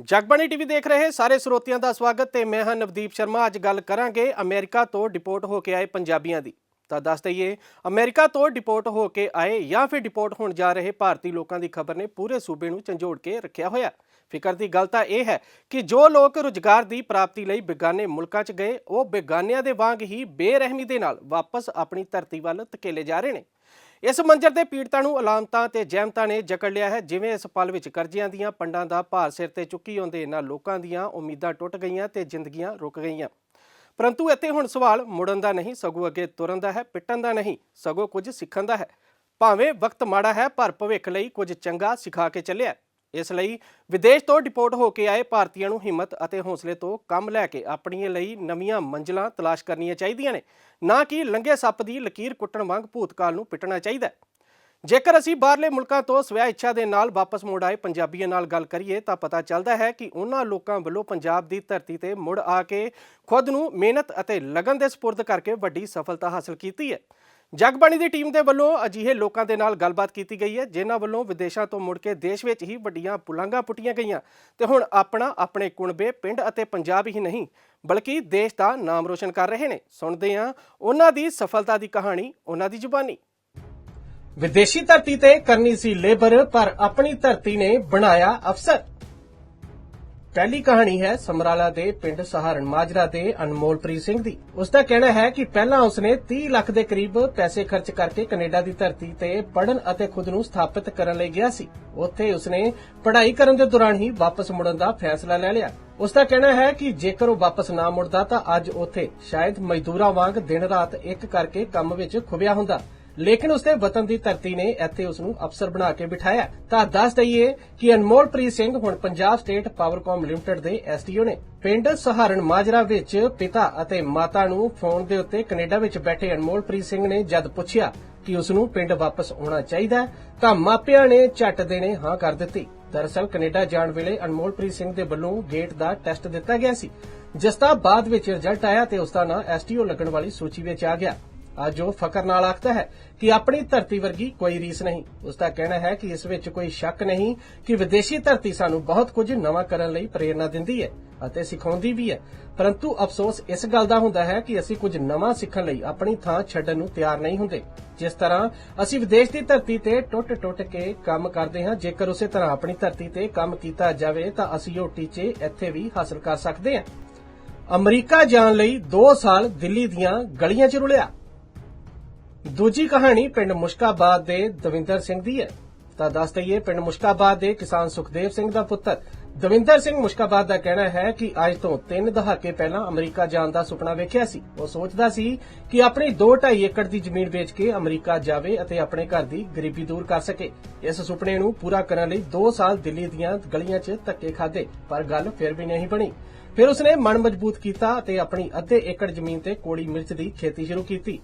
Jagbani TV ਦੇਖ ਰਹੇ ਸਾਰੇ ਸਰੋਤਿਆਂ ਦਾ ਸਵਾਗਤ ਤੇ ਮੈਂ ਹਾਂ ਨਵਦੀਪ ਸ਼ਰਮਾ। ਅੱਜ ਗੱਲ ਕਰਾਂਗੇ ਅਮਰੀਕਾ ਤੋਂ ਡਿਪੋਰਟ ਹੋ ਕੇ ਆਏ ਪੰਜਾਬੀਆਂ ਦੀ। ਤਾਂ ਦੱਸ ਦਈਏ, ਅਮਰੀਕਾ ਤੋਂ ਡਿਪੋਰਟ ਹੋ ਕੇ ਆਏ ਜਾਂ ਫਿਰ ਡਿਪੋਰਟ ਹੋਣ ਜਾ ਰਹੇ ਭਾਰਤੀ ਲੋਕਾਂ ਦੀ ਖਬਰ ਨੇ ਪੂਰੇ ਸੂਬੇ ਨੂੰ ਝੰਜੋੜ ਕੇ ਰੱਖਿਆ ਹੋਇਆ। ਫਿਕਰ ਦੀ ਗੱਲ ਤਾਂ ਇਹ ਹੈ ਕਿ ਜੋ ਲੋਕ ਰੁਜ਼ਗਾਰ ਦੀ ਪ੍ਰਾਪਤੀ ਲਈ ਬੇਗਾਨੇ ਮੁਲਕਾਂ 'ਚ ਗਏ, ਉਹ ਬੇਗਾਨਿਆਂ ਦੇ ਵਾਂਗ ਹੀ ਬੇਰਹਿਮੀ ਦੇ ਨਾਲ ਵਾਪਸ ਆਪਣੀ ਧਰਤੀ ਵੱਲ ਧਕੇਲੇ ਜਾ ਰਹੇ ਨੇ। ਇਸ ਮੰਜ਼ਰ ਦੇ ਪੀੜਤਾਂ ਨੂੰ ਅਲਾਮਤਾਂ ਤੇ ਜਹਿਮਤਾਂ ਨੇ ਜਕੜ ਲਿਆ ਹੈ। ਜਿਵੇਂ ਇਸ ਪਲ ਵਿੱਚ ਕਰਜ਼ਿਆਂ ਦੀਆਂ ਪੰਡਾਂ ਦਾ ਭਾਰ ਸਿਰ ਤੇ ਚੁੱਕੀ ਆਉਂਦੇ ਇਹਨਾਂ ਲੋਕਾਂ ਦੀਆਂ ਉਮੀਦਾਂ ਟੁੱਟ ਗਈਆਂ ਤੇ ਜ਼ਿੰਦਗੀਆਂ ਰੁਕ ਗਈਆਂ। ਪਰੰਤੂ ਇੱਥੇ ਹੁਣ ਸਵਾਲ ਮੁੜਨ ਦਾ ਨਹੀਂ, ਸਗੋਂ ਅੱਗੇ ਤੁਰਨ ਦਾ ਹੈ, ਪਿੱਟਣ ਦਾ ਨਹੀਂ, ਸਗੋਂ ਕੁਝ ਸਿੱਖਣ ਦਾ ਹੈ। ਭਾਵੇਂ ਵਕਤ ਮਾੜਾ ਹੈ, ਪਰ ਭਵਿੱਖ ਲਈ ਕੁਝ ਚੰਗਾ ਸਿਖਾ ਕੇ ਚੱਲਿਆ ਇਸ ਲਈ ਵਿਦੇਸ਼ ਤੋਂ ਡਿਪੋਰਟ ਹੋ ਕੇ ਆਏ ਭਾਰਤੀਆਂ ਨੂੰ ਹਿੰਮਤ ਅਤੇ ਹੌਸਲੇ ਤੋਂ ਕੰਮ ਲੈ ਕੇ ਆਪਣੀਆਂ ਲਈ ਨਵੀਆਂ ਮੰਜ਼ਲਾਂ ਤਲਾਸ਼ ਕਰਨੀਆਂ ਚਾਹੀਦੀਆਂ ਨੇ ਨਾ ਕਿ ਲੰਗੇ ਸੱਪ ਦੀ ਲਕੀਰ ਕੁੱਟਣ ਵਾਂਗ ਭੂਤਕਾਲ ਨੂੰ ਪਿੱਟਣਾ ਚਾਹੀਦਾ ਹੈ। ਜੇਕਰ ਅਸੀਂ ਬਾਹਰਲੇ ਮੁਲਕਾਂ ਤੋਂ ਸਵੈ ਇੱਛਾ ਦੇ ਨਾਲ ਵਾਪਸ ਮੁੜ ਆਏ ਪੰਜਾਬੀਆਂ ਨਾਲ ਗੱਲ ਕਰੀਏ ਤਾਂ ਪਤਾ ਚੱਲਦਾ ਹੈ ਕਿ ਉਹਨਾਂ ਲੋਕਾਂ ਵੱਲੋਂ ਪੰਜਾਬ ਦੀ ਧਰਤੀ ਤੇ ਮੁੜ ਆ ਕੇ ਖੁਦ ਨੂੰ ਮਿਹਨਤ ਅਤੇ ਲਗਨ ਦੇ ਸਪੁਰਦ ਕਰਕੇ ਵੱਡੀ ਸਫਲਤਾ ਹਾਸਲ ਕੀਤੀ ਹੈ ਜਗਬਾਣੀ ਦੀ ਟੀਮ ਦੇ ਵੱਲੋਂ ਅਜਿਹੇ ਲੋਕਾਂ ਦੇ ਨਾਲ ਗੱਲਬਾਤ ਕੀਤੀ ਗਈ ਹੈ, ਜਿਨ੍ਹਾਂ ਵੱਲੋਂ ਵਿਦੇਸ਼ਾਂ ਤੋਂ ਮੁੜ ਕੇ ਦੇਸ਼ ਵਿੱਚ ਹੀ ਵੱਡੀਆਂ ਪੁਲਾਂਘਾਂ ਪੁੱਟੀਆਂ ਗਈਆਂ। ਤੇ ਹੁਣ ਆਪਣਾ ਆਪਣੇ ਕੁਣਬੇ ਪਿੰਡ ਅਤੇ ਪੰਜਾਬ ਹੀ ਨਹੀਂ, ਬਲਕਿ ਦੇਸ਼ ਦਾ ਨਾਮ ਰੋਸ਼ਨ ਕਰ ਰਹੇ ਨੇ। ਸੁਣਦੇ ਹਾਂ ਉਹਨਾਂ ਦੀ ਸਫਲਤਾ ਦੀ ਕਹਾਣੀ, ਉਹਨਾਂ ਦੀ ਜ਼ੁਬਾਨੀ। ਵਿਦੇਸ਼ੀ ਧਰਤੀ ਤੇ ਕਰਨੀ ਸੀ ਲੇਬਰ, ਪਰ ਆਪਣੀ ਧਰਤੀ ਨੇ ਬਣਾਇਆ ਅਫਸਰ। ਪਹਿਲੀ ਕਹਾਣੀ ਹੈ ਸਮਰਾਲਾ ਦੇ ਪਿੰਡ ਸਹਾਰਨ ਮਾਜਰਾ ਦੇ ਅਨਮੋਲਪ੍ਰੀਤ ਸਿੰਘ ਦੀ। ਉਸ ਦਾ ਕਹਿਣਾ ਹੈ ਕਿ ਪਹਿਲਾਂ ਉਸਨੇ 30 ਲੱਖ ਦੇ ਕਰੀਬ ਪੈਸੇ ਖਰਚ ਕਰਕੇ ਕੈਨੇਡਾ ਦੀ ਧਰਤੀ ਤੇ ਪੜਨ ਅਤੇ ਖੁਦ ਨੂੰ ਸਥਾਪਿਤ ਕਰਨ ਲਈ ਗਿਆ ਸੀ। ਉੱਥੇ ਉਸਨੇ ਪੜ੍ਹਾਈ ਕਰਨ ਦੇ ਦੌਰਾਨ ਹੀ ਵਾਪਸ ਮੁੜਨ ਦਾ ਫੈਸਲਾ ਲੈ ਲਿਆ। ਉਸ ਦਾ ਕਹਿਣਾ ਹੈ ਕਿ ਜੇਕਰ ਉਹ ਵਾਪਸ ਨਾ ਮੁੜਦਾ ਤਾਂ ਅੱਜ ਉੱਥੇ ਸ਼ਾਇਦ ਮਜ਼ਦੂਰਾਂ ਵਾਂਗ ਦਿਨ ਰਾਤ ਇੱਕ ਕਰਕੇ ਕੰਮ ਵਿੱਚ ਖੁਬਿਆ ਹੁੰਦਾ। ਲੇਕਿਨ ਉਸਦੇ ਵਤਨ ਦੀ ਧਰਤੀ ਨੇ ਇੱਥੇ ਉਸ ਨੂੰ ਅਫਸਰ ਬਣਾ ਕੇ ਬਿਠਾਇਆ। ਤਾਂ ਦੱਸ ਦਈਏ ਕਿ ਅਨਮੋਲਪ੍ਰੀਤ ਸਿੰਘ ਹੁਣ ਪੰਜਾਬ ਸਟੇਟ ਪਾਵਰਕਾਮ ਲਿਮਟਿਡ ਦੇ ਐਸਡੀਓ ਨੇ। ਪਿੰਡ ਸਹਾਰਨ ਮਾਜਰਾ ਵਿੱਚ ਪਿਤਾ ਅਤੇ ਮਾਤਾ ਨੂੰ ਫੋਨ ਦੇ ਉੱਤੇ ਕੈਨੇਡਾ ਵਿੱਚ ਬੈਠੇ ਅਨਮੋਲਪ੍ਰੀਤ ਸਿੰਘ ਨੇ ਜਦ ਪੁੱਛਿਆ ਕਿ ਉਸ ਨੂੰ ਪਿੰਡ ਵਾਪਸ ਆਉਣਾ ਚਾਹੀਦਾ ਹੈ, ਤਾਂ ਮਾਪਿਆਂ ਨੇ ਝੱਟ ਦੇਣੇ ਹਾਂ ਕਰ ਦਿੱਤੀ। ਦਰਅਸਲ ਕੈਨੇਡਾ ਜਾਣ ਵੇਲੇ ਅਨਮੋਲਪ੍ਰੀਤ ਸਿੰਘ ਦੇ ਵੱਲੋਂ ਗੇਟ ਦਾ ਟੈਸਟ ਦਿੱਤਾ ਗਿਆ ਸੀ। ਜਿਸ ਦਾ ਬਾਅਦ ਵਿੱਚ ਰਿਜ਼ਲਟ ਆਇਆ ਤੇ ਉਸ ਦਾ ਨਾਂ ਐਸਟੀਓ ਲੱਗਣ ਵਾਲੀ ਸੂਚੀ ਵਿੱਚ ਆ ਗਿਆ। ਅੱਜ ਉਹ ਫਕਰ ਨਾਲ ਆਖਦਾ ਹੈ ਕਿ ਆਪਣੀ ਧਰਤੀ ਵਰਗੀ ਕੋਈ ਰੀਸ ਨਹੀਂ। ਉਸ ਦਾ ਕਹਿਣਾ ਹੈ ਕਿ ਇਸ ਵਿੱਚ ਕੋਈ ਸ਼ੱਕ ਨਹੀਂ ਕਿ ਵਿਦੇਸ਼ੀ ਧਰਤੀ ਸਾਨੂੰ ਬਹੁਤ ਕੁਝ ਨਵਾਂ ਕਰਨ ਲਈ ਪ੍ਰੇਰਣਾ ਦਿੰਦੀ ਹੈ ਅਤੇ ਸਿਖਾਉਂਦੀ ਵੀ ਹੈ। ਪਰੰਤੂ ਅਫਸੋਸ ਇਸ ਗੱਲ ਦਾ ਹੁੰਦਾ ਹੈ ਕਿ ਅਸੀਂ ਕੁਝ ਨਵਾਂ ਸਿੱਖਣ ਲਈ ਆਪਣੀ ਥਾਂ ਛੱਡਣ ਨੂੰ ਤਿਆਰ ਨਹੀਂ ਹੁੰਦੇ। ਜਿਸ ਤਰ੍ਹਾਂ ਅਸੀਂ ਵਿਦੇਸ਼ ਦੀ ਧਰਤੀ ਤੇ ਟੁੱਟ-ਟੁੱਟ ਕੇ ਕੰਮ ਕਰਦੇ ਹਾਂ, ਜੇਕਰ ਉਸੇ ਤਰ੍ਹਾਂ ਆਪਣੀ ਧਰਤੀ ਤੇ ਕੰਮ ਕੀਤਾ ਜਾਵੇ ਤਾਂ ਅਸੀਂ ਉਹ ਟੀਚੇ ਇੱਥੇ ਵੀ ਹਾਸਲ ਕਰ ਸਕਦੇ ਹਾਂ। ਅਮਰੀਕਾ ਜਾਣ ਲਈ 2 ਸਾਲ ਦਿੱਲੀ ਦੀਆਂ ਗਲੀਆਂ 'ਚ ਰੁਲਿਆ। ਦੂਜੀ ਕਹਾਣੀ ਪਿੰਡ ਮੁਸ਼ਕਾਬਾਦ ਦੇ ਦਵਿੰਦਰ ਸਿੰਘ ਦੀ ਹੈ। ਤਾਂ ਦੱਸ ਦਈਏ, ਪਿੰਡ ਮੁਸ਼ਕਾਬਾਦ ਦੇ ਕਿਸਾਨ ਸੁਖਦੇਵ ਸਿੰਘ ਦਾ ਪੁੱਤਰ। ਦਵਿੰਦਰ ਸਿੰਘ ਮੁਸ਼ਕਾਬਾਦ ਦਾ ਕਹਿਣਾ ਹੈ ਕਿ ਅੱਜ ਤੋਂ 3 ਦਹਾਕੇ ਪਹਿਲਾਂ ਅਮਰੀਕਾ ਜਾਣ ਦਾ ਸੁਪਨਾ ਵੇਖਿਆ ਸੀ। ਉਹ ਸੋਚਦਾ ਸੀ ਕਿ ਆਪਣੀ 2.5 ਏਕੜ ਦੀ ਜ਼ਮੀਨ ਵੇਚ ਕੇ ਅਮਰੀਕਾ ਜਾਵੇ ਅਤੇ ਆਪਣੇ ਘਰ ਦੀ ਗਰੀਬੀ ਦੂਰ ਕਰ ਸਕੇ। ਇਸ ਸੁਪਨੇ ਨੂੰ ਪੂਰਾ ਕਰਨ ਲਈ 2 ਸਾਲ ਦਿੱਲੀ ਦੀਆਂ ਗਲੀਆਂ 'ਚ ਧੱਕੇ ਖਾਦੇ ਪਰ ਗੱਲ ਫਿਰ ਵੀ ਨਹੀਂ ਬਣੀ। ਫਿਰ ਉਸਨੇ ਮਨ ਮਜ਼ਬੂਤ ਕੀਤਾ ਅਤੇ ਆਪਣੀ ਅੱਧੇ ਏਕੜ ਜ਼ਮੀਨ ਤੇ ਕੋੜੀ ਮਿਰਚ ਦੀ ਖੇਤੀ ਸ਼ੁਰੂ ਕੀਤੀ।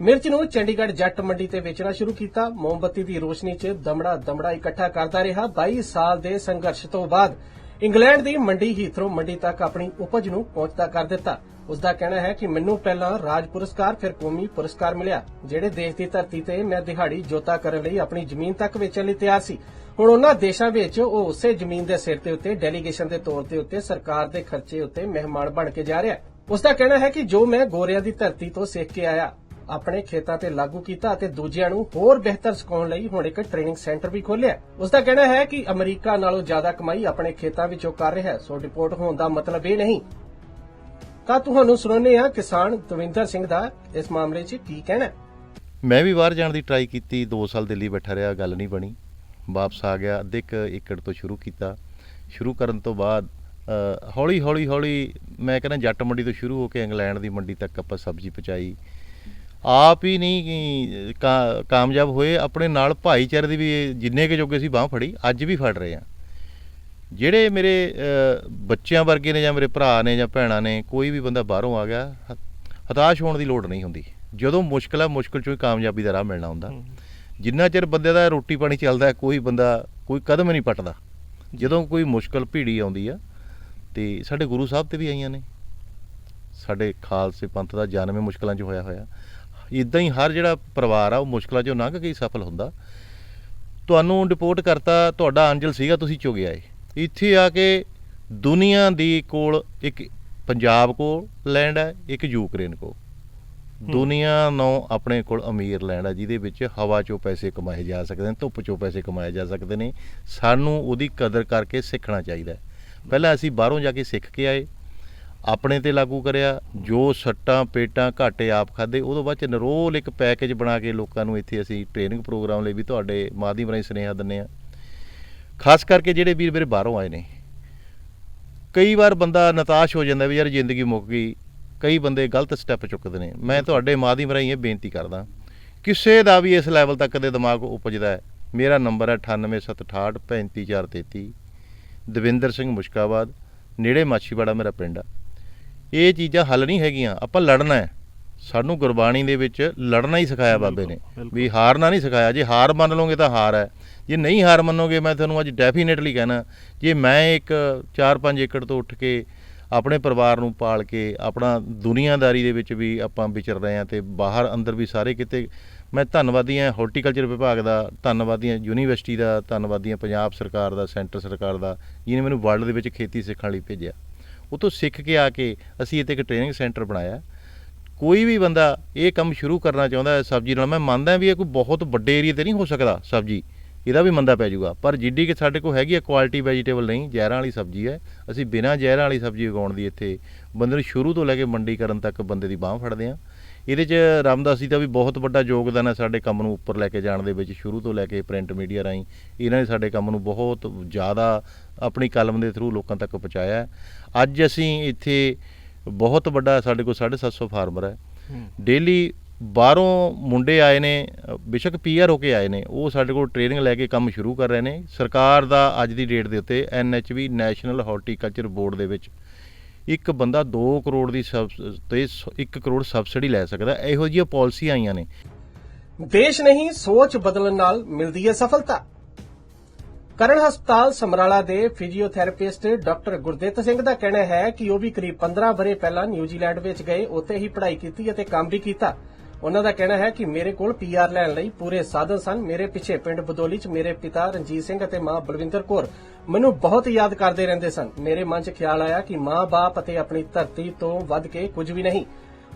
ਮਿਰਚ ਨੂੰ ਚੰਡੀਗੜ੍ਹ ਜੱਟ ਮੰਡੀ ਤੇ ਵੇਚਣਾ ਸ਼ੁਰੂ ਕੀਤਾ। ਮੋਮਬੱਤੀ ਦੀ ਰੋਸ਼ਨੀ 'ਚ ਦਮੜਾ ਦਮੜਾ ਇਕੱਠਾ ਕਰਦਾ ਰਿਹਾ। 22 ਸਾਲ ਦੇ ਸੰਘਰਸ਼ ਤੋਂ ਬਾਅਦ ਇੰਗਲੈਂਡ ਦੀ ਮੰਡੀ ਹੀਥਰੋ ਮੰਡੀ ਤੱਕ ਆਪਣੀ ਉਪਜ ਨੂੰ ਪਹੁੰਚਦਾ ਕਰ ਦਿੱਤਾ। ਉਸ ਦਾ ਕਹਿਣਾ ਹੈ ਕਿ ਮੈਨੂੰ ਪਹਿਲਾਂ ਰਾਜ ਪੁਰਸਕਾਰ, ਫਿਰ ਕੌਮੀ ਪੁਰਸਕਾਰ ਮਿਲਿਆ, ਜਿਹੜੇ ਦੇਸ਼ ਦੀ ਧਰਤੀ ਤੇ ਮੈਂ ਦਿਹਾੜੀ ਜੋਤਾ ਕਰਨ ਲਈ ਆਪਣੀ ਜ਼ਮੀਨ ਤੱਕ ਵੇਚਣ ਲਈ ਤਿਆਰ ਸੀ। ਹੁਣ ਉਹਨਾਂ ਦੇਸ਼ਾਂ ਵਿੱਚ ਉਹ ਉਸੇ ਜ਼ਮੀਨ ਦੇ ਸਿਰ ਤੇ ਉੱਤੇ, ਡੈਲੀਗੇਸ਼ਨ ਦੇ ਤੌਰ ਤੇ ਉੱਤੇ, ਸਰਕਾਰ ਦੇ ਖਰਚੇ ਉੱਤੇ ਮਹਿਮਾਨ ਬਣ ਕੇ ਜਾ ਰਿਹਾ ਉਸ ਦਾ ਕਹਿਣਾ ਹੈ ਕਿ ਜੋ ਮੈਂ ਗੋਰਿਆਂ ਦੀ ਧਰਤੀ ਤੋਂ ਸਿੱਖ ਕੇ ਆਇਆ ਆਪਣੇ ਖੇਤਾਂ ਤੇ ਲਾਗੂ ਕੀਤਾ ਅਤੇ ਦੂਜਿਆਂ ਨੂੰ ਹੋਰ ਬਿਹਤਰ ਸਿਖਾਉਣ ਲਈ ਹੁਣ ਇੱਕ ਟ੍ਰੇਨਿੰਗ ਸੈਂਟਰ ਵੀ ਖੋਲ੍ਹਿਆ ਉਸ ਦਾ ਕਹਿਣਾ ਹੈ ਕਿ ਅਮਰੀਕਾ ਨਾਲੋਂ ਜ਼ਿਆਦਾ ਕਮਾਈ ਆਪਣੇ ਖੇਤਾਂ ਵਿੱਚੋਂ ਕਰ ਰਿਹਾ ਹੈ, ਸੋ ਡਿਪੋਰਟ ਹੋਣ ਦਾ ਮਤਲਬ ਇਹ ਨਹੀਂ। ਤਾਂ ਤੁਹਾਨੂੰ ਸੁਣਾਉਂਦੇ ਹਾਂ ਕਿਸਾਨ ਦਵਿੰਦਰ ਸਿੰਘ ਦਾ ਇਸ ਮਾਮਲੇ 'ਚ ਕੀ ਕਹਿਣਾ ਮੈਂ ਵੀ ਬਾਹਰ ਜਾਣ ਦੀ ਟਰਾਈ ਕੀਤੀ 2 ਸਾਲ ਦਿੱਲੀ ਬੈਠਾ ਰਿਹਾ, ਗੱਲ ਨਹੀਂ ਬਣੀ। ਵਾਪਸ ਆ ਗਿਆ ਅੱਧੇ ਕੁ ਏਕੜ ਤੋਂ ਸ਼ੁਰੂ ਕੀਤਾ। ਸ਼ੁਰੂ ਕਰਨ ਤੋਂ ਬਾਅਦ ਹੌਲੀ ਹੌਲੀ ਹੌਲੀ ਮੈਂ ਕਹਿੰਦਾ ਜੱਟ ਮੰਡੀ ਤੋਂ ਸ਼ੁਰੂ ਹੋ ਕੇ ਇੰਗਲੈਂਡ ਦੀ ਮੰਡੀ ਤੱਕ ਆਪਾਂ ਸਬਜ਼ੀ ਪਹੁੰਚਾਈ। ਆਪ ਹੀ ਨਹੀਂ ਕਾਮਯਾਬ ਹੋਏ ਆਪਣੇ ਨਾਲ ਭਾਈਚਾਰੇ ਦੀ ਵੀ ਜਿੰਨੇ ਕੇ ਜੋਗੇ ਸੀ ਬਾਹ ਫੜੀ ਅੱਜ ਵੀ ਫੜ ਰਹੇ ਆ ਜਿਹੜੇ ਮੇਰੇ ਬੱਚਿਆਂ ਵਰਗੇ ਨੇ ਜਾਂ ਮੇਰੇ ਭਰਾ ਨੇ ਜਾਂ ਭੈਣਾਂ ਨੇ ਕੋਈ ਵੀ ਬੰਦਾ ਬਾਹਰੋਂ ਆ ਗਿਆ ਹਤਾਸ਼ ਹੋਣ ਦੀ ਲੋੜ ਨਹੀਂ ਹੁੰਦੀ। ਜਦੋਂ ਮੁਸ਼ਕਲ ਆ ਮੁਸ਼ਕਲ ਚੋਂ ਹੀ ਕਾਮਯਾਬੀ ਦਾ ਰਾਹ ਮਿਲਣਾ ਹੁੰਦਾ। ਜਿੰਨਾ ਚਿਰ ਬੰਦੇ ਦਾ ਰੋਟੀ ਪਾਣੀ ਚੱਲਦਾ ਕੋਈ ਬੰਦਾ ਕੋਈ ਕਦਮ ਨਹੀਂ ਪਟਦਾ। ਜਦੋਂ ਕੋਈ ਮੁਸ਼ਕਲ ਭੀੜੀ ਆਉਂਦੀ ਆ ਤੇ ਸਾਡੇ ਗੁਰੂ ਸਾਹਿਬ ਤੇ ਵੀ ਆਈਆਂ ਨੇ। ਸਾਡੇ ਖਾਲਸੇ ਪੰਥ ਦਾ ਜਨਮ ਮੁਸ਼ਕਲਾਂ 'ਚ ਹੋਇਆ ਹੋਇਆ। ਇਦਾਂ ਹੀ ਹਰ ਜਿਹੜਾ ਪਰਿਵਾਰ ਆ ਉਹ ਮੁਸ਼ਕਲਾਂ 'ਚੋਂ ਲੰਘ ਕੇ ਹੀ ਸਫਲ ਹੁੰਦਾ। ਤੁਹਾਨੂੰ ਡਿਪੋਰਟ ਕਰਤਾ ਤੁਹਾਡਾ ਅੰਜਲ ਸੀਗਾ ਤੁਸੀਂ ਚੁਗ ਆਏ। ਇੱਥੇ ਆ ਕੇ ਦੁਨੀਆ ਦੀ ਕੋਲ ਇੱਕ ਪੰਜਾਬ ਕੋਲ ਲੈਂਡ ਹੈ ਇੱਕ ਯੂਕਰੇਨ ਕੋਲ। ਦੁਨੀਆ ਨੂੰ ਆਪਣੇ ਕੋਲ ਅਮੀਰ ਲੈਂਡ ਹੈ ਜਿਹਦੇ ਵਿੱਚ ਹਵਾ 'ਚੋਂ ਪੈਸੇ ਕਮਾਏ ਜਾ ਸਕਦੇ ਨੇ ਧੁੱਪ 'ਚੋਂ ਪੈਸੇ ਕਮਾਏ ਜਾ ਸਕਦੇ ਨੇ। ਸਾਨੂੰ ਉਹਦੀ ਕਦਰ ਕਰਕੇ ਸਿੱਖਣਾ ਚਾਹੀਦਾ। ਪਹਿਲਾਂ ਅਸੀਂ ਬਾਹਰੋਂ ਜਾ ਕੇ ਸਿੱਖ ਕੇ ਆਏ। ਆਪਣੇ ਤੇ ਲਾਗੂ ਕਰਿਆ, ਜੋ ਸੱਟਾਂ, ਪੇਟਾਂ ਘਾਟੇ ਆਪ ਖਾਦੇ ਉਦੋਂ ਬਾਅਦ ਚ ਨਰੋਲ ਇੱਕ ਪੈਕੇਜ ਬਣਾ ਕੇ ਲੋਕਾਂ ਨੂੰ ਇੱਥੇ ਅਸੀਂ ਟ੍ਰੇਨਿੰਗ ਪ੍ਰੋਗਰਾਮ ਲਈ ਵੀ ਤੁਹਾਡੇ ਮਾਧਿਅਮ ਰਾਹੀਂ ਸੁਨੇਹਾ ਦਿੰਨੇ ਆ ਖਾਸ ਕਰਕੇ ਜਿਹੜੇ ਵੀਰ ਮੇਰੇ ਬਾਹਰੋਂ ਆਏ ਨੇ। ਕਈ ਵਾਰ ਬੰਦਾ ਨਤਾਸ਼ ਹੋ ਜਾਂਦਾ ਵੀ ਯਾਰ ਜ਼ਿੰਦਗੀ ਮੁੱਕ ਗਈ, ਕਈ ਬੰਦੇ ਗਲਤ ਸਟੈਪ ਚੁੱਕਦੇ ਨੇ। ਮੈਂ ਤੁਹਾਡੇ ਮਾਧਿਅਮ ਰਾਹੀਂ ਇਹ ਬੇਨਤੀ ਕਰਦਾ, ਕਿਸੇ ਦਾ ਵੀ ਇਸ ਲੈਵਲ ਤੱਕ ਦੇ ਦਿਮਾਗ ਉਪਜਦਾ ਹੈ, ਮੇਰਾ ਨੰਬਰ ਹੈ 9876 35433 ਦਵਿੰਦਰ ਸਿੰਘ ਮੁਸ਼ਕਾਬਾਦ, ਨੇੜੇ ਮਾਛੀਵਾੜਾ ਮੇਰਾ ਪਿੰਡ ਆ। ਇਹ ਚੀਜ਼ਾਂ ਹੱਲ ਨਹੀਂ ਹੈਗੀਆਂ ਆਪਾਂ ਲੜਨਾ ਹੈ। ਸਾਨੂੰ ਗੁਰਬਾਣੀ ਦੇ ਵਿੱਚ ਲੜਨਾ ਹੀ ਸਿਖਾਇਆ ਬਾਬੇ ਨੇ। ਵੀ ਹਾਰਨਾ ਨਹੀਂ ਸਿਖਾਇਆ ਜੇ ਹਾਰ ਮੰਨ ਲਓਗੇ ਤਾਂ ਹਾਰ ਹੈ। ਜੇ ਨਹੀਂ ਹਾਰ ਮੰਨੋਗੇ ਮੈਂ ਤੁਹਾਨੂੰ ਅੱਜ ਡੈਫੀਨੇਟਲੀ ਕਹਿਣਾ ਜੇ ਮੈਂ ਇੱਕ 4-5 ਏਕੜ ਤੋਂ ਉੱਠ ਕੇ ਆਪਣੇ ਪਰਿਵਾਰ ਨੂੰ ਪਾਲ ਕੇ ਆਪਣਾ ਦੁਨੀਆਦਾਰੀ ਦੇ ਵਿੱਚ ਵੀ ਆਪਾਂ ਵਿਚਰ ਰਹੇ ਹਾਂ ਤੇ ਬਾਹਰ ਅੰਦਰ ਵੀ ਸਾਰੇ ਕਿਤੇ ਮੈਂ ਧੰਨਵਾਦੀ ਹਾਂ ਹਾਰਟੀਕਲਚਰ ਵਿਭਾਗ ਦਾ ਧੰਨਵਾਦੀ ਹਾਂ ਯੂਨੀਵਰਸਿਟੀ ਦਾ ਧੰਨਵਾਦੀ ਹਾਂ ਪੰਜਾਬ ਸਰਕਾਰ ਦਾ ਸੈਂਟਰ ਸਰਕਾਰ ਦਾ ਜਿਹਨੇ ਮੈਨੂੰ ਵਰਲਡ ਦੇ ਵਿੱਚ ਖੇਤੀ ਸਿੱਖਣ ਲਈ ਭੇਜਿਆ। ਉਹ ਤੋਂ ਸਿੱਖ ਕੇ ਆ ਕੇ ਅਸੀਂ ਇੱਥੇ ਇੱਕ ਟ੍ਰੇਨਿੰਗ ਸੈਂਟਰ ਬਣਾਇਆ। ਕੋਈ ਵੀ ਬੰਦਾ ਇਹ ਕੰਮ ਸ਼ੁਰੂ ਕਰਨਾ ਚਾਹੁੰਦਾ ਹੈ ਸਬਜ਼ੀ ਨਾਲ, ਮੈਂ ਮੰਨਦਾ ਵੀ ਇਹ ਕੋਈ ਬਹੁਤ ਵੱਡੇ ਏਰੀਆ ਤੇ ਨਹੀਂ ਹੋ ਸਕਦਾ ਸਬਜ਼ੀ। ਇਹਦਾ ਵੀ ਮੰਦਾ ਪੈ ਜਾਊਗਾ। ਪਰ ਜਿੱਡੀ ਕਿ ਸਾਡੇ ਕੋਲ ਹੈਗੀ ਹੈ ਕੁਆਲਿਟੀ ਵੈਜੀਟੇਬਲ ਨਹੀਂ, ਜ਼ਹਿਰਾਂ ਵਾਲੀ ਸਬਜ਼ੀ ਹੈ। ਅਸੀਂ ਬਿਨਾਂ ਜ਼ਹਿਰਾਂ ਵਾਲੀ ਸਬਜ਼ੀ ਉਗਾਉਣ ਦੀ ਇੱਥੇ, ਬੰਦੇ ਨੂੰ ਸ਼ੁਰੂ ਤੋਂ ਲੈ ਕੇ ਮੰਡੀ ਕਰਨ ਤੱਕ ਬੰਦੇ ਦੀ ਬਾਹ ਫੜਦੇ ਹਾਂ। ਇਹਦੇ 'ਚ ਰਾਮਦਾਸੀ ਦਾ ਵੀ ਬਹੁਤ ਵੱਡਾ ਯੋਗਦਾਨ ਹੈ ਸਾਡੇ ਕੰਮ ਨੂੰ ਉੱਪਰ ਲੈ ਕੇ ਜਾਣ ਦੇ ਵਿੱਚ ਸ਼ੁਰੂ ਤੋਂ ਲੈ ਕੇ ਪ੍ਰਿੰਟ ਮੀਡੀਆ ਰਾਹੀਂ। ਇਹਨਾਂ ਨੇ ਸਾਡੇ ਕੰਮ ਨੂੰ ਬਹੁਤ ਜ਼ਿਆਦਾ ਆਪਣੀ ਕਲਮ ਦੇ ਥਰੂ ਲੋਕਾਂ ਤੱਕ ਪਹੁੰਚਾਇਆ। ਅੱਜ ਅਸੀਂ ਇੱਥੇ ਬਹੁਤ ਵੱਡਾ ਸਾਡੇ ਕੋਲ 750 ਫਾਰਮਰ ਹੈ। ਡੇਲੀ ਬਾਹਰੋਂ ਮੁੰਡੇ ਆਏ ਨੇ ਬੇਸ਼ੱਕ ਪੀਆਰ ਹੋ ਕੇ ਆਏ ਨੇ ਉਹ ਸਾਡੇ ਕੋਲ ਟ੍ਰੇਨਿੰਗ ਲੈ ਕੇ ਕੰਮ ਸ਼ੁਰੂ ਕਰ ਰਹੇ ਨੇ। ਸਰਕਾਰ ਦਾ ਅੱਜ ਦੀ ਡੇਟ ਦੇ ਉੱਤੇ ਐਨਐਚਵੀ ਨੈਸ਼ਨਲ ਹਾਰਟੀਕਲਚਰ ਬੋਰਡ ਦੇ ਵਿੱਚ ਇੱਕ ਬੰਦਾ 2 ਕਰੋੜ ਦੀ ਤੇ 1 ਕਰੋੜ ਸਬਸਿਡੀ ਲੈ ਸਕਦਾ, ਇਹੋ ਜਿਹੀਆਂ ਪਾਲਿਸੀਆਂ ਆਈਆਂ ਨੇ। ਦੇਸ਼ ਨਹੀਂ, ਸੋਚ ਬਦਲਣ ਨਾਲ ਮਿਲਦੀ ਹੈ ਸਫਲਤਾ। ਕਰਨ ਹਸਪਤਾਲ ਸਮਰਾਲਾ ਦੇ ਫਿਜ਼ੀਓਥੈਰੇਪਿਸਟ ਡਾਕਟਰ ਗੁਰਦਿੱਤ ਸਿੰਘ ਦਾ ਕਹਿਣਾ ਹੈ ਕਿ ਉਹ ਵੀ ਕਰੀਬ 15 ਬਰੇ ਪਹਿਲਾਂ ਨਿਊਜ਼ੀਲੈਂਡ ਵਿੱਚ ਗਏ, ਉੱਥੇ ਹੀ ਪੜ੍ਹਾਈ ਕੀਤੀ ਅਤੇ ਕੰਮ ਵੀ ਕੀਤਾ। ਉਹਨਾਂ ਦਾ ਕਹਿਣਾ ਹੈ ਕਿ ਮੇਰੇ ਕੋਲ ਪੀਆਰ ਲੈਣ ਲਈ ਪੂਰੇ ਸਾਧਨ ਸਨ। ਮੇਰੇ ਪਿੱਛੇ ਪਿੰਡ ਬਦੋਲੀ 'ਚ ਮੇਰੇ ਪਿਤਾ ਰਣਜੀਤ ਸਿੰਘ ਅਤੇ ਮਾਂ ਬਲਵਿੰਦਰ ਕੌਰ ਮੈਨੂੰ ਬਹੁਤ ਯਾਦ ਕਰਦੇ ਰਹਿੰਦੇ ਸਨ। ਮੇਰੇ ਮਨ 'ਚ ਖਿਆਲ ਆਇਆ ਕਿ ਮਾਂ-ਬਾਪ ਅਤੇ ਆਪਣੀ ਧਰਤੀ ਤੋਂ ਵੱਧ ਕੇ ਕੁਝ ਵੀ ਨਹੀਂ।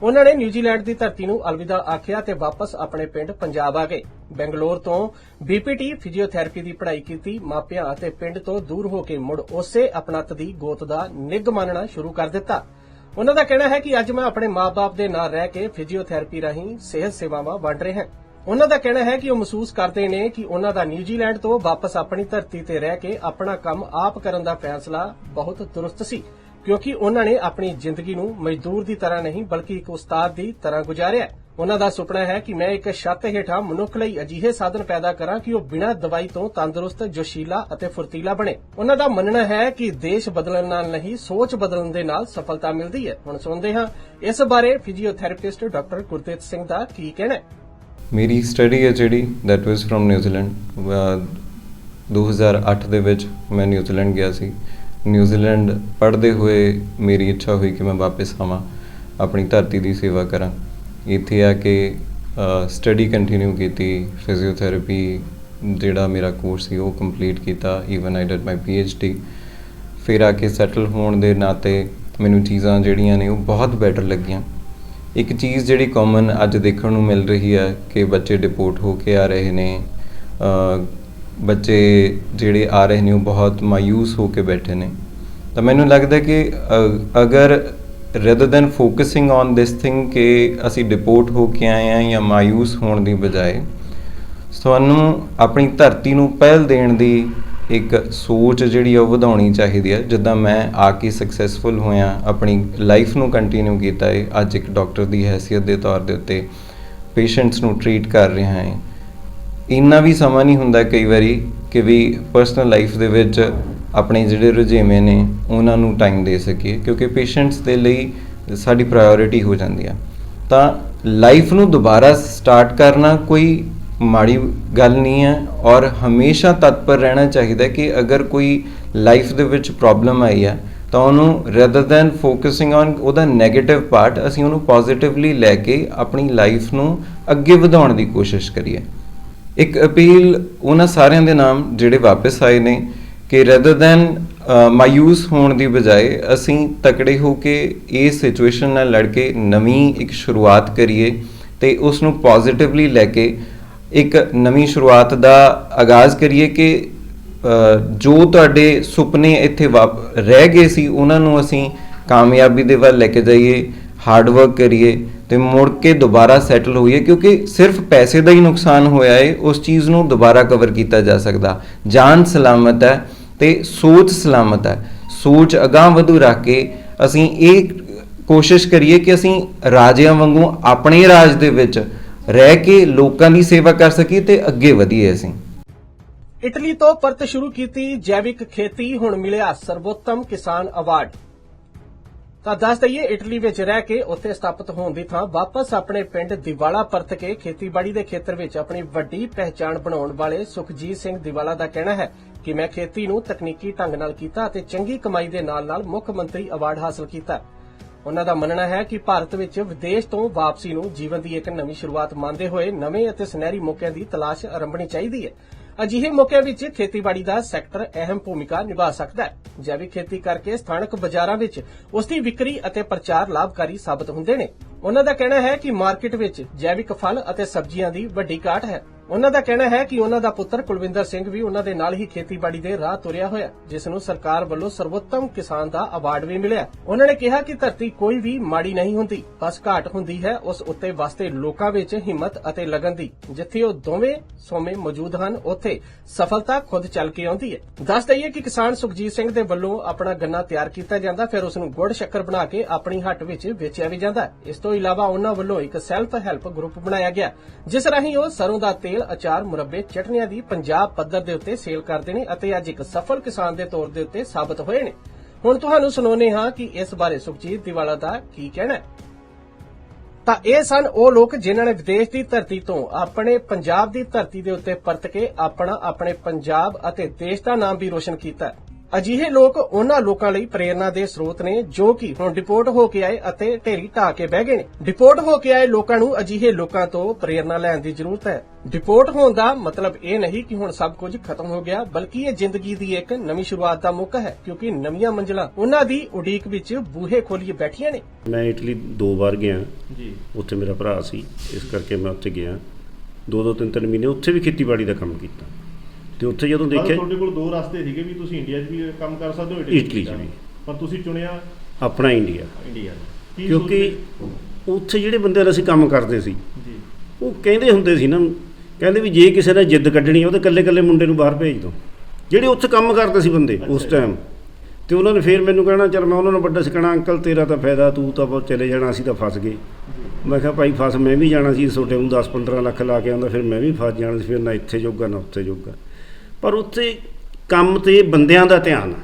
ਉਹਨਾਂ ਨੇ ਨਿਊਜ਼ੀਲੈਂਡ ਦੀ ਧਰਤੀ ਨੂੰ ਅਲਵਿਦਾ ਆਖਿਆ ਤੇ ਵਾਪਸ ਆਪਣੇ ਪਿੰਡ ਪੰਜਾਬ ਆ ਗਏ। ਬੈਂਗਲੌਰ ਤੋਂ ਬੀਪੀਟੀ ਫਿਜ਼ੀਓਥੈਰੇਪੀ ਦੀ ਪੜ੍ਹਾਈ ਕੀਤੀ, ਮਾਪਿਆਂ ਅਤੇ ਪਿੰਡ ਤੋਂ ਦੂਰ ਹੋ ਕੇ ਮੁੜ ਉਸੇ ਆਪਣਤ ਦੀ ਗੋਤ ਦਾ ਨਿੱਘ ਮੰਨਣਾ ਸ਼ੁਰੂ ਕਰ ਦਿੱਤਾ। ਉਹਨਾਂ ਦਾ ਕਹਿਣਾ ਹੈ ਕਿ ਅੱਜ ਮੈਂ ਆਪਣੇ ਮਾਪੇ ਦੇ ਨਾਲ ਰਹਿ ਕੇ ਫਿਜ਼ੀਓਥੈਰੇਪੀ ਰਾਹੀਂ ਸਿਹਤ ਸੇਵਾਵਾਂ ਵੰਡ ਰਿਹਾ ਹਾਂ। ਉਹਨਾਂ ਦਾ ਕਹਿਣਾ ਹੈ ਕਿ ਉਹ ਮਹਿਸੂਸ ਕਰਦੇ ਨੇ ਕਿ ਉਹਨਾਂ ਦਾ ਨਿਊਜ਼ੀਲੈਂਡ ਤੋਂ ਵਾਪਸ ਆਪਣੀ ਧਰਤੀ ਤੇ ਰਹਿ ਕੇ ਆਪਣਾ ਕੰਮ ਆਪ ਕਰਨ ਦਾ ਫੈਸਲਾ ਬਹੁਤ ਦਰੁਸਤ ਸੀ। ਕਿਉਂਕਿ ਉਹਨਾਂ ਨੇ ਆਪਣੀ ਜ਼ਿੰਦਗੀ ਨੂੰ ਮਜ਼ਦੂਰ ਦੀ ਤਰ੍ਹਾਂ ਨਹੀਂ ਬਲਕਿ ਇੱਕ ਉਸਤਾਦ ਦੀ ਤਰ੍ਹਾਂ ਗੁਜ਼ਾਰਿਆ। ਉਹਨਾਂ ਦਾ ਸੁਪਨਾ ਹੈ ਕਿ ਮੈਂ ਇੱਕ ਛੱਤ ਹੇਠਾਂ ਮਨੁੱਖ ਲਈ ਅਜਿਹੇ ਸਾਧਨ ਪੈਦਾ ਕਰਾਂ ਕਿ ਉਹ ਬਿਨਾਂ ਦਵਾਈ ਤੋਂ ਤੰਦਰੁਸਤ, ਜੋਸ਼ੀਲਾ ਅਤੇ ਫੁਰਤੀਲਾ ਬਣੇ। ਉਹਨਾਂ ਦਾ ਮੰਨਣਾ ਹੈ ਕਿ ਦੇਸ਼ ਬਦਲਣ ਨਾਲ ਨਹੀਂ, ਸੋਚ ਬਦਲਣ ਦੇ ਨਾਲ ਸਫਲਤਾ ਮਿਲਦੀ ਹੈ। ਹੁਣ ਸੁਣਦੇ ਹਾਂ ਇਸ ਬਾਰੇ ਫਿਜ਼ੀਓਥੈਰੇਪਿਸਟ ਡਾਕਟਰ ਗੁਰਦੇਵ ਸਿੰਘ ਦਾ ਕੀ ਕਹਿਣਾ ਹੈ। ਮੇਰੀ ਸਟੱਡੀ ਹੈ ਜਿਹੜੀ ਦੈਟ ਵਾਸ ਫਰਮ ਨਿਊਜ਼ੀਲੈਂਡ 2008 ਦੇ ਵਿੱਚ ਮੈਂ ਨਿਊਜ਼ੀਲੈਂਡ ਗਿਆ ਸੀ। ਨਿਊਜ਼ੀਲੈਂਡ ਪੜ੍ਹਦੇ ਹੋਏ ਮੇਰੀ ਇੱਛਾ ਹੋਈ ਕਿ ਮੈਂ ਵਾਪਸ ਆਵਾਂ, ਆਪਣੀ ਧਰਤੀ ਦੀ ਸੇਵਾ ਕਰਾਂ। ਇੱਥੇ ਆ ਕੇ ਸਟੱਡੀ ਕੰਟੀਨਿਊ ਕੀਤੀ ਫਿਜ਼ੀਓਥੈਰੇਪੀ ਜਿਹੜਾ ਮੇਰਾ ਕੋਰਸ ਸੀ, ਉਹ ਕੰਪਲੀਟ ਕੀਤਾ even I did my PhD ਫਿਰ ਆ ਕੇ ਸੈਟਲ ਹੋਣ ਦੇ ਨਾਤੇ ਮੈਨੂੰ ਚੀਜ਼ਾਂ ਜਿਹੜੀਆਂ ਨੇ, ਉਹ ਬਹੁਤ ਬੈਟਰ ਲੱਗੀਆਂ। ਇੱਕ ਚੀਜ਼ ਜਿਹੜੀ ਕਾਮਨ ਅੱਜ ਦੇਖਣ ਨੂੰ ਮਿਲ ਰਹੀ ਹੈ ਕਿ ਬੱਚੇ ਡਿਪੋਰਟ ਹੋ ਕੇ ਆ ਰਹੇ ਨੇ ਬੱਚੇ ਜਿਹੜੇ ਆ ਰਹੇ ਨੇ ਉਹ ਬਹੁਤ ਮਾਯੂਸ ਹੋ ਕੇ ਬੈਠੇ ਨੇ। ਤਾਂ ਮੈਨੂੰ ਲੱਗਦਾ ਕਿ ਅਗਰ rather than focusing on this thing ਕਿ ਅਸੀਂ ਡਿਪੋਰਟ ਹੋ ਕੇ ਆਏ ਆ ਜਾਂ ਮਾਯੂਸ ਹੋਣ ਦੀ ਬਜਾਏ ਤੁਹਾਨੂੰ ਆਪਣੀ ਧਰਤੀ ਨੂੰ ਪਹਿਲ ਦੇਣ ਦੀ ਇੱਕ ਸੋਚ ਜਿਹੜੀ ਆ ਉਹ ਵਧਾਉਣੀ ਚਾਹੀਦੀ ਹੈ ਜਿੱਦਾਂ ਮੈਂ ਆ ਕੇ ਸਕਸੈਸਫੁਲ ਹੋਇਆ, ਆਪਣੀ ਲਾਈਫ ਨੂੰ ਕੰਟੀਨਿਊ ਕੀਤਾ ਹੈ ਅੱਜ ਇੱਕ ਡਾਕਟਰ ਦੀ ਹੈਸੀਅਤ ਦੇ ਤੌਰ ਦੇ ਉੱਤੇ ਪੇਸ਼ੈਂਟਸ ਨੂੰ ਟਰੀਟ ਕਰ ਰਿਹਾ ਹਾਂ ਇੰਨਾ ਵੀ ਸਮਾਂ ਨਹੀਂ ਹੁੰਦਾ ਕਈ ਵਾਰੀ ਕਿ ਵੀ ਪਰਸਨਲ ਲਾਈਫ ਦੇ ਵਿੱਚ ਆਪਣੇ ਜਿਹੜੇ ਰੁਝੇਵੇਂ ਨੇ, ਉਹਨਾਂ ਨੂੰ ਟਾਈਮ ਦੇ ਸਕੀਏ, ਕਿਉਂਕਿ ਪੇਸ਼ੈਂਟਸ ਦੇ ਲਈ ਸਾਡੀ ਪ੍ਰਾਇੋਰਟੀ ਹੋ ਜਾਂਦੀ ਆ। ਤਾਂ ਲਾਈਫ ਨੂੰ ਦੁਬਾਰਾ ਸਟਾਰਟ ਕਰਨਾ ਕੋਈ ਮਾੜੀ ਗੱਲ ਨਹੀਂ ਹੈ ਔਰ ਹਮੇਸ਼ਾ ਤਤਪਰ ਰਹਿਣਾ ਚਾਹੀਦਾ ਕਿ ਅਗਰ ਕੋਈ ਲਾਈਫ ਦੇ ਵਿੱਚ ਪ੍ਰੋਬਲਮ ਆਈ ਹੈ ਤਾਂ ਉਹਨੂੰ ਰਦਰ ਦੈਨ ਫੋਕਸਿੰਗ ਔਨ ਉਹਦਾ 네ਗੇਟਿਵ ਪਾਰਟ ਅਸੀਂ ਉਹਨੂੰ ਪੋਜ਼ਿਟਿਵਲੀ ਲੈ ਕੇ ਆਪਣੀ ਲਾਈਫ ਨੂੰ ਅੱਗੇ ਵਧਾਉਣ ਦੀ ਕੋਸ਼ਿਸ਼ ਕਰੀਏ। ਇੱਕ ਅਪੀਲ ਉਹਨਾਂ ਸਾਰਿਆਂ ਦੇ ਨਾਮ ਜਿਹੜੇ ਵਾਪਸ ਆਏ ਨੇ ਕਿ ਰਦਰ ਦੈਨ ਮਾਯੂਸ ਹੋਣ ਦੀ ਬਜਾਏ ਅਸੀਂ ਤਕੜੇ ਹੋ ਕੇ ਇਸ ਸਿਚੁਏਸ਼ਨ ਨਾਲ ਲੜ ਕੇ ਨਵੀਂ ਇੱਕ ਸ਼ੁਰੂਆਤ ਕਰੀਏ ਤੇ ਉਸ ਨੂੰ ਪੋਜ਼ਿਟਿਵਲੀ ਲੈ ਕੇ ਇੱਕ ਨਵੀਂ ਸ਼ੁਰੂਆਤ ਦਾ ਆਗਾਜ਼ ਕਰੀਏ ਕਿ ਜੋ ਤੁਹਾਡੇ ਸੁਪਨੇ ਇੱਥੇ ਵਾਪ- ਰਹਿ ਗਏ ਸੀ ਉਹਨਾਂ ਨੂੰ ਅਸੀਂ ਕਾਮਯਾਬੀ ਦੇ ਵੱਲ ਲੈ ਕੇ ਜਾਈਏ। ਹਾਰਡ ਵਰਕ ਕਰੀਏ ਤੇ ਮੁੜ ਕੇ ਦੁਬਾਰਾ ਸੈਟਲ ਹੋਈਏ, ਕਿਉਂਕਿ ਸਿਰਫ ਪੈਸੇ ਦਾ ਹੀ ਨੁਕਸਾਨ ਹੋਇਆ ਹੈ ਉਸ ਚੀਜ਼ ਨੂੰ ਦੁਬਾਰਾ ਕਵਰ ਕੀਤਾ ਜਾ ਸਕਦਾ। ਜਾਨ ਸਲਾਮਤ ਹੈ ਤੇ ਸੋਚ ਸਲਾਮਤ ਹੈ। ਸੋਚ ਅਗਾਂਹ ਵਧੂ ਰੱਖ ਕੇ ਅਸੀਂ ਇਹ ਕੋਸ਼ਿਸ਼ ਕਰੀਏ ਕਿ ਅਸੀਂ ਰਾਜਿਆਂ ਵਾਂਗੂ ਆਪਣੇ ਰਾਜ ਦੇ ਵਿੱਚ ਰਹਿ ਕੇ ਲੋਕਾਂ ਦੀ ਸੇਵਾ ਕਰ ਸਕੀਏ ਤੇ ਅੱਗੇ ਵਧੀਏ ਅਸੀਂ। ਇਟਲੀ ਤੋਂ ਪਰਤ ਸ਼ੁਰੂ ਕੀਤੀ ਜੈਵਿਕ ਖੇਤੀ, ਹੁਣ ਮਿਲਿਆ ਸਰਵੋਤਮ ਕਿਸਾਨ ਅਵਾਰਡ। ਤਾਂ ਦੱਸ ਦਈਏ, ਇਟਲੀ ਵਿੱਚ ਰਹਿ ਕੇ ਉੱਥੇ ਸਥਾਪਿਤ ਹੋਣ ਦੀ ਥਾਂ ਵਾਪਸ ਆਪਣੇ ਪਿੰਡ ਦਿਵਾਲਾ ਪਰਤ ਕੇ ਖੇਤੀਬਾੜੀ ਦੇ ਖੇਤਰ ਵਿੱਚ ਆਪਣੀ ਵੱਡੀ ਪਹਿਚਾਣ ਬਣਾਉਣ ਵਾਲੇ ਸੁਖਜੀਤ ਸਿੰਘ ਦਿਵਾਲਾ ਦਾ ਕਹਿਣਾ ਹੈ ਕਿ ਮੈਂ ਖੇਤੀ ਨੂੰ ਤਕਨੀਕੀ ਢੰਗ ਨਾਲ ਕੀਤਾ ਅਤੇ ਚੰਗੀ ਕਮਾਈ ਦੇ ਨਾਲ-ਨਾਲ ਮੁੱਖ ਮੰਤਰੀ ਅਵਾਰਡ ਹਾਸਲ ਕੀਤਾ। ਉਹਨਾਂ ਦਾ ਮੰਨਣਾ ਹੈ ਕਿ ਭਾਰਤ ਵਿੱਚ ਵਿਦੇਸ਼ ਤੋਂ ਵਾਪਸੀ ਨੂੰ ਜੀਵਨ ਦੀ ਇੱਕ ਨਵੀਂ ਸ਼ੁਰੂਆਤ ਮੰਨਦੇ ਹੋਏ ਨਵੇਂ ਅਤੇ ਸੁਨਹਿਰੀ ਮੌਕਿਆਂ ਦੀ ਤਲਾਸ਼ ਆਰੰਭਣੀ ਚਾਹੀਦੀ ਹੈ। ਅਜਿਹੇ ਮੌਕਿਆਂ ਵਿੱਚ ਖੇਤੀਬਾੜੀ ਦਾ ਸੈਕਟਰ ਅਹਿਮ ਭੂਮਿਕਾ ਨਿਭਾ ਸਕਦਾ ਹੈ। ਜੈਵਿਕ ਖੇਤੀ ਕਰਕੇ ਸਥਾਨਕ ਬਾਜ਼ਾਰਾਂ ਵਿੱਚ ਉਸ ਦੀ ਵਿਕਰੀ ਅਤੇ ਪ੍ਰਚਾਰ ਲਾਭਕਾਰੀ ਸਾਬਤ ਹੁੰਦੇ ਨੇ। ਉਹਨਾਂ ਦਾ ਕਹਿਣਾ ਹੈ ਕਿ ਮਾਰਕੀਟ ਵਿੱਚ ਜੈਵਿਕ ਫਲ ਅਤੇ ਸਬਜ਼ੀਆਂ ਦੀ ਵੱਡੀ ਘਾਟ ਹੈ। ਉਹਨਾਂ ਦਾ ਕਹਿਣਾ ਹੈ ਕਿ ਉਹਨਾਂ ਦਾ ਪੁੱਤਰ ਕੁਲਵਿੰਦਰ ਸਿੰਘ ਵੀ ਉਹਨਾਂ ਦੇ ਨਾਲ ਹੀ ਖੇਤੀਬਾੜੀ ਦੇ ਰਾਹ ਤੁਰਿਆ ਹੋਇਆ ਜਿਸ ਨੂੰ ਸਰਕਾਰ ਵੱਲੋਂ ਸਰਵੋਤਮ ਕਿਸਾਨ ਦਾ ਅਵਾਰਡ ਵੀ ਮਿਲਿਆ ਉਹਨਾਂ ਨੇ ਕਿਹਾ ਕਿ ਧਰਤੀ ਕੋਈ ਵੀ ਮਾੜੀ ਨਹੀਂ ਹੁੰਦੀ, ਬਸ ਘਾਟ ਹੁੰਦੀ ਹੈ, ਉਸ ਉੱਤੇ ਵਾਸਤੇ ਲੋਕਾਂ ਵਿੱਚ ਹਿੰਮਤ ਅਤੇ ਲਗਨ ਦੀ, ਜਿੱਥੇ ਉਹ ਦੋਵੇਂ ਸੋਮੇ ਮੌਜੂਦ ਹਨ, ਉੱਥੇ ਸਫਲਤਾ ਖੁਦ ਚੱਲ ਕੇ ਆਉਂਦੀ ਹੈ। ਦੱਸ ਦਈਏ ਕਿ ਕਿਸਾਨ ਸੁਖਜੀਤ ਸਿੰਘ ਦੇ ਵੱਲੋਂ ਆਪਣਾ ਗੰਨਾ ਤਿਆਰ ਕੀਤਾ ਜਾਂਦਾ, ਫਿਰ ਉਸ ਨੂੰ ਗੁੜ ਸ਼ੱਕਰ ਬਣਾ ਕੇ ਆਪਣੀ ਹੱਟ ਵਿੱਚ ਵੇਚਿਆ ਵੀ ਜਾਂਦਾ ਇਸ ਤੋਂ ਇਲਾਵਾ ਉਹਨਾਂ ਵੱਲੋਂ ਇੱਕ ਸੈਲਫ ਹੈਲਪ ਗਰੁੱਪ ਬਣਾਇਆ ਗਿਆ ਜਿਸ ਰਾਹੀਂ ਉਹ ਸਰੋਂ ਦਾ ਤੇਲ ਅਚਾਰ ਮੁਰੱਬੇ ਚਟਨੀਆਂ ਦੀ ਪੰਜਾਬ ਪੱਧਰ ਦੇ ਉੱਤੇ ਸੇਲ ਕਰਦੇ ਨੇ ਅਤੇ ਅੱਜ ਇੱਕ ਸਫਲ ਕਿਸਾਨ ਦੇ ਤੌਰ ਦੇ ਉੱਤੇ ਸਾਬਤ ਹੋਏ ਨੇ। ਹੁਣ ਤੁਹਾਨੂੰ ਸੁਣਾਉਂਦੇ ਹਾਂ ਕਿ ਇਸ ਬਾਰੇ ਸੁਖਜੀਤ ਦਿਵਾਲਾ ਦਾ ਕੀ ਕਹਿਣਾ ਹੈ। ਤਾਂ ਇਹ ਸਨ ਉਹ ਲੋਕ ਜਿਨ੍ਹਾਂ ਨੇ ਵਿਦੇਸ਼ ਦੀ ਧਰਤੀ ਤੋਂ ਆਪਣੇ ਪੰਜਾਬ ਦੀ ਧਰਤੀ ਦੇ ਉੱਤੇ ਪਰਤ ਕੇ ਆਪਣਾ ਆਪਣੇ ਪੰਜਾਬ ਅਤੇ ਦੇਸ਼ ਦਾ ਨਾਮ ਵੀ ਰੋਸ਼ਨ ਕੀਤਾ ਅਜਿਹੇ ਲੋਕ ਉਹਨਾਂ ਲੋਕਾਂ ਲਈ ਪ੍ਰੇਰਣਾ ਦੇ ਸਰੋਤ ਨੇ ਜੋ ਕਿ ਹੁਣ ਡਿਪੋਰਟ ਹੋ ਕੇ ਆਏ ਅਤੇ ਢੇਰੀ ਢਾ ਕੇ ਬਹਿ ਗਏ ਨੇ। ਡਿਪੋਰਟ ਹੋ ਕੇ ਆਏ ਲੋਕਾਂ ਨੂੰ ਅਜਿਹੇ ਲੋਕਾਂ ਤੋਂ ਪ੍ਰੇਰਣਾ ਲੈਣ ਦੀ ਜ਼ਰੂਰਤ ਹੈ। ਡਿਪੋਰਟ ਹੋਣ ਦਾ ਮਤਲਬ ਇਹ ਨਹੀਂ ਕਿ ਹੁਣ ਸਭ ਕੁਝ ਖਤਮ ਹੋ ਗਿਆ ਬਲਕਿ ਇਹ ਜ਼ਿੰਦਗੀ ਦੀ ਇੱਕ ਨਵੀਂ ਸ਼ੁਰੂਆਤ ਦਾ ਮੌਕਾ ਹੈ ਕਿਉਂਕਿ ਨਵੀਆਂ ਮੰਜ਼ਲਾਂ ਉਹਨਾਂ ਦੀ ਉਡੀਕ ਵਿੱਚ ਬੂਹੇ ਖੋਲੀਏ ਬੈਠੀਆਂ ਨੇ। ਮੈਂ ਇਟਲੀ ਦੋ ਵਾਰ ਗਿਆ। ਜੀ। ਉੱਥੇ ਮੇਰਾ ਭਰਾ ਸੀ ਇਸ ਕਰਕੇ ਮੈਂ ਉੱਥੇ ਗਿਆ। ਦੋ ਦੋ ਤਿੰਨ ਤਿੰਨ ਮਹੀਨੇ ਉੱਥੇ ਵੀ ਖੇਤੀਬਾੜੀ ਦਾ ਕੰਮ ਕੀਤਾ। ਤੇ ਉੱਥੇ ਜਦੋਂ ਦੇਖਿਆ ਤੁਹਾਡੇ ਕੋਲ ਦੋ ਰਸਤੇ ਸੀਗੇ ਵੀ ਤੁਸੀਂ ਇੰਡੀਆ 'ਚ ਵੀ ਕੰਮ ਕਰ ਸਕਦੇ ਹੋ ਇਟਲੀ 'ਚ। ਵੀ। ਪਰ ਤੁਸੀਂ ਚੁਣਿਆ ਆਪਣਾ ਇੰਡੀਆ ਇੰਡੀਆ ਕਿਉਂਕਿ? ਉੱਥੇ ਜਿਹੜੇ ਬੰਦੇ ਨਾਲ ਅਸੀਂ ਕੰਮ ਕਰਦੇ ਸੀ ਜੀ ਉਹ ਕਹਿੰਦੇ ਹੁੰਦੇ ਸੀ ਨਾ ਕਹਿੰਦੇ ਵੀ ਜੇ ਕਿਸੇ ਨੇ ਜਿੱਦ ਕੱਢਣੀ ਉਹਦੇ ਕੱਲੇ ਕੱਲੇ ਮੁੰਡੇ ਨੂੰ ਬਾਹਰ ਭੇਜ ਦਿਓ ਜਿਹੜੇ ਉੱਥੇ ਕੰਮ ਕਰਦੇ ਸੀ ਬੰਦੇ ਉਸ। ਟਾਈਮ ਤੇ ਉਹਨਾਂ ਨੇ ਫੇਰ ਮੈਨੂੰ ਕਹਿਣਾ ਚਲ ਮੈਂ ਉਹਨਾਂ ਨੂੰ ਵੱਡਾ ਸਿੱਖਣਾ ਅੰਕਲ ਤੇਰਾ ਤਾਂ ਫਾਇਦਾ ਤੂੰ ਤਾਂ ਬਹੁਤ ਚਲੇ ਜਾਣਾ ਅਸੀਂ ਤਾਂ ਫਸ ਗਏ ਮੈਂ ਕਿਹਾ ਭਾਈ ਫਸ ਮੈਂ ਵੀ ਜਾਣਾ ਸੀ ਛੋਟੇ ਨੂੰ 10 15 ਲੱਖ ਲਾ ਕੇ ਆਉਂਦਾ ਫਿਰ ਮੈਂ ਵੀ ਫਸ ਜਾਣਾ ਸੀ ਫਿਰ ਨਾ ਇੱਥੇ ਜੋਗਾ ਨਾ ਉੱਥੇ ਜੋਗਾ ਪਰ ਉੱਥੇ ਕੰਮ ਤੇ ਬੰਦਿਆਂ ਦਾ ਧਿਆਨ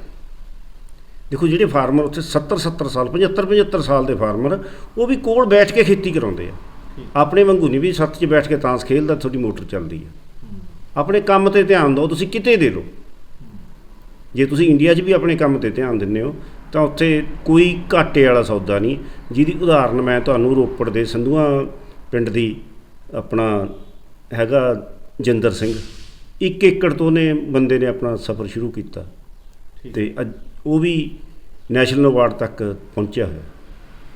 ਦੇਖੋ ਜਿਹੜੇ ਫਾਰਮਰ ਉੱਥੇ 70 70 ਸਾਲ 75 75 ਸਾਲ ਦੇ ਫਾਰਮਰ ਉਹ ਵੀ ਕੋਲ ਬੈਠ ਕੇ ਖੇਤੀ ਕਰਾਉਂਦੇ ਆ। ਆਪਣੇ ਵਾਂਗੂ ਨਹੀਂ ਵੀ ਸੱਤ 'ਚ ਬੈਠ ਕੇ ਤਾਂਸ ਖੇਲਦਾ ਤੁਹਾਡੀ ਮੋਟਰ ਚੱਲਦੀ ਆ। ਆਪਣੇ ਕੰਮ ਤੇ ਧਿਆਨ ਦਿਓ ਤੁਸੀਂ ਕਿਤੇ ਦੇ ਦਿਓ। ਜੇ ਤੁਸੀਂ ਇੰਡੀਆ 'ਚ ਵੀ ਆਪਣੇ ਕੰਮ ਤੇ ਧਿਆਨ ਦਿੰਦੇ ਹੋ ਤਾਂ ਉੱਥੇ ਕੋਈ ਘਾਟੇ ਵਾਲਾ ਸੌਦਾ ਨਹੀਂ। ਜਿਹਦੀ ਉਦਾਹਰਨ ਮੈਂ ਤੁਹਾਨੂੰ ਰੋਪੜ ਦੇ ਸੰਧੂਆਂ ਪਿੰਡ ਦੀ ਆਪਣਾ ਹੈਗਾ ਜਿੰਦਰ ਸਿੰਘ। ਇੱਕ ਏਕੜ ਤੋਂ ਨੇ ਬੰਦੇ ਨੇ ਆਪਣਾ ਸਫ਼ਰ ਸ਼ੁਰੂ ਕੀਤਾ। ਤੇ ਅੱਜ ਉਹ ਵੀ ਨੈਸ਼ਨਲ ਅਵਾਰਡ ਤੱਕ ਪਹੁੰਚਿਆ ਹੋਇਆ।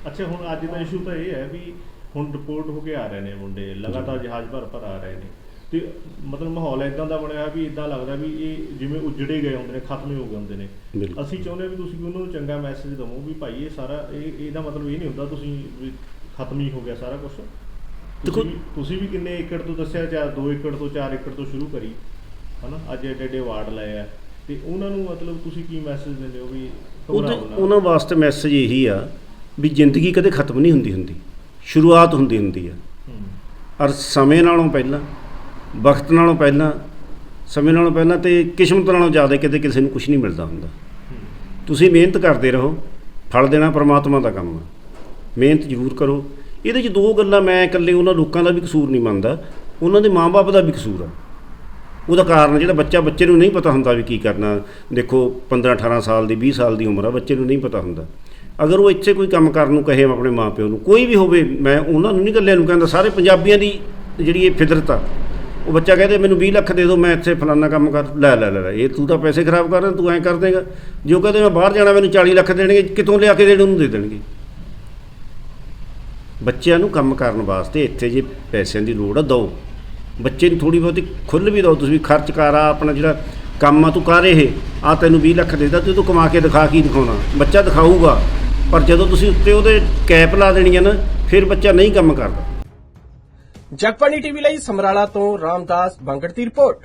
ਅੱਛਾ ਹੁਣ ਅੱਜ ਦਾ ਇਸ਼ੂ ਤਾਂ ਇਹ ਹੈ ਵੀ ਹੁਣ ਰਿਪੋਰਟ ਹੋ ਕੇ ਆ ਰਹੇ ਨੇ ਮੁੰਡੇ ਲਗਾਤਾਰ ਜਹਾਜ਼ ਭਰ ਭਰ ਆ ਰਹੇ ਨੇ। ਤੇ ਮਤਲਬ ਮਾਹੌਲ ਇਦਾਂ ਦਾ ਬਣਿਆ ਵੀ ਇਦਾਂ ਲੱਗਦਾ ਵੀ ਇਹ ਜਿਵੇਂ ਉਜੜੇ ਗਏ ਹੁੰਦੇ ਨੇ ਖਤਮ ਹੀ ਹੋ ਗਏ ਹੁੰਦੇ ਨੇ। ਅਸੀਂ ਚਾਹੁੰਦੇ ਹਾਂ ਵੀ ਤੁਸੀਂ ਉਹਨਾਂ ਨੂੰ ਚੰਗਾ ਮੈਸੇਜ ਦਵੋ ਵੀ ਭਾਈ ਇਹ ਸਾਰਾ ਇਹ ਇਹਦਾ ਮਤਲਬ ਇਹ ਨਹੀਂ ਹੁੰਦਾ ਤੁਸੀਂ ਵੀ ਖਤਮ ਹੀ ਹੋ ਗਿਆ ਸਾਰਾ ਕੁਝ ਦੇਖੋ- ਤੁਸੀਂ ਵੀ ਕਿੰਨੇ ਏਕੜ ਤੋਂ ਦੱਸਿਆ ਚਾਰ 2 ਏਕੜ ਤੋਂ 4 ਏਕੜ ਤੋਂ ਸ਼ੁਰੂ ਕਰੀ। ਹਨਾ? ਅੱਜ ਐਡੇ ਐਡੇ ਅਵਾਰਡ ਲਏ ਆ। ਤੇ ਉਹਨਾਂ ਨੂੰ ਮਤਲਬ ਤੁਸੀਂ ਕੀ ਮੈਸੇਜ ਦਿੰਦੇ ਹੋ ਵੀ ਉਹਦੇ। ਉਹਨਾਂ ਵਾਸਤੇ ਮੈਸੇਜ ਇਹੀ ਆ ਵੀ ਜ਼ਿੰਦਗੀ ਕਦੇ ਖਤਮ ਨਹੀਂ ਹੁੰਦੀ ਹੁੰਦੀ। ਸ਼ੁਰੂਆਤ ਹੁੰਦੀ ਹੁੰਦੀ ਆ। ਔਰ ਸਮੇਂ ਨਾਲੋਂ ਪਹਿਲਾਂ ਵਕਤ ਨਾਲੋਂ ਪਹਿਲਾਂ ਸਮੇਂ ਨਾਲੋਂ ਪਹਿਲਾਂ ਤੇ ਕਿਸਮਤ ਨਾਲੋਂ ਜ਼ਿਆਦਾ ਕਿਤੇ ਕਿਸੇ ਨੂੰ ਕੁਝ ਨਹੀਂ ਮਿਲਦਾ ਹੁੰਦਾ। ਤੁਸੀਂ ਮਿਹਨਤ ਕਰਦੇ ਰਹੋ ਫਲ ਦੇਣਾ ਪ੍ਰਮਾਤਮਾ ਦਾ ਕੰਮ ਆ। ਮਿਹਨਤ ਜ਼ਰੂਰ ਕਰੋ। ਇਹਦੇ 'ਚ ਦੋ ਗੱਲਾਂ ਮੈਂ ਇਕੱਲੇ ਉਹਨਾਂ ਲੋਕਾਂ ਦਾ ਵੀ ਕਸੂਰ ਨਹੀਂ ਮੰਨਦਾ ਉਹਨਾਂ ਦੇ ਮਾਪੇ ਦਾ ਵੀ ਕਸੂਰ ਆ। ਉਹਦਾ ਕਾਰਨ ਜਿਹੜਾ ਬੱਚਾ ਬੱਚੇ ਨੂੰ ਨਹੀਂ ਪਤਾ ਹੁੰਦਾ ਵੀ ਕੀ ਕਰਨਾ। ਦੇਖੋ 15 18 ਸਾਲ ਦੀ 20 ਸਾਲ ਦੀ ਉਮਰ ਆ ਬੱਚੇ ਨੂੰ ਨਹੀਂ ਪਤਾ ਹੁੰਦਾ। ਅਗਰ ਉਹ ਇੱਥੇ ਕੋਈ ਕੰਮ ਕਰਨ ਨੂੰ ਕਹੇ ਆਪਣੇ ਮਾਪਿਓ ਨੂੰ ਕੋਈ ਵੀ ਹੋਵੇ ਮੈਂ ਉਹਨਾਂ ਨੂੰ ਨਹੀਂ ਗੱਲਿਆਂ ਨੂੰ ਕਹਿੰਦਾ ਸਾਰੇ ਪੰਜਾਬੀਆਂ ਦੀ ਜਿਹੜੀ ਇਹ ਫਿਦਰਤ ਆ ਉਹ ਬੱਚਾ ਕਹਿੰਦੇ ਮੈਨੂੰ 20 ਲੱਖ ਦੇ ਦਿਓ ਮੈਂ ਇੱਥੇ ਫਲਾਨਾ ਕੰਮ ਕਰ ਲੈ ਲੈ ਲੈ ਲੈ, ਇਹ ਤੂੰ ਤਾਂ ਪੈਸੇ ਖਰਾਬ ਕਰ ਰਿਹਾ ਤੂੰ ਐਂ ਕਰ ਦੇਗਾ। ਜੋ ਕਹਿੰਦੇ ਮੈਂ ਬਾਹਰ ਜਾਣਾ ਮੈਨੂੰ 40 ਲੱਖ ਦੇਣਗੇ ਕਿਤੋਂ ਲਿਆ ਕੇ ਦੇਣ ਉਹਨੂੰ ਦੇ ਦੇਣਗੇ। ਬੱਚਿਆਂ ਨੂੰ ਕੰਮ ਕਰਨ ਵਾਸਤੇ ਇੱਥੇ ਜੇ ਪੈਸਿਆਂ ਦੀ ਲੋੜ ਆ ਦਿਓ ਬੱਚੇ ਨੂੰ ਥੋੜੀ ਬਹੁਤੀ ਖੁੱਲ੍ਹ ਵੀ ਦਿਓ, ਤੁਸੀਂ ਵੀ ਖਰਚ ਕਰ ਆ ਆਪਣਾ ਜਿਹੜਾ ਕੰਮ ਆ, ਤੂੰ ਕਰ ਇਹ ਆ ਤੈਨੂੰ 20 ਲੱਖ ਦੇਦਾ ਤੂੰ ਤੂੰ ਕਮਾ ਕੇ ਦਿਖਾ ਕੀ ਦਿਖਾਉਣਾ। ਬੱਚਾ ਦਿਖਾਊਗਾ, ਪਰ ਜਦੋਂ ਤੁਸੀਂ ਉੱਤੇ ਉਹਦੇ ਕੈਪ ਲਾ ਦੇਣੀ ਹੈ ਨਾ, ਫਿਰ ਬੱਚਾ ਨਹੀਂ ਕੰਮ ਕਰਦਾ। ਜਗਬਾਣੀ ਟੀਵੀ ਲਈ ਸਮਰਾਲਾ ਤੋਂ ਰਾਮਦਾਸ ਬੰਗੜ ਦੀ ਰਿਪੋਰਟ।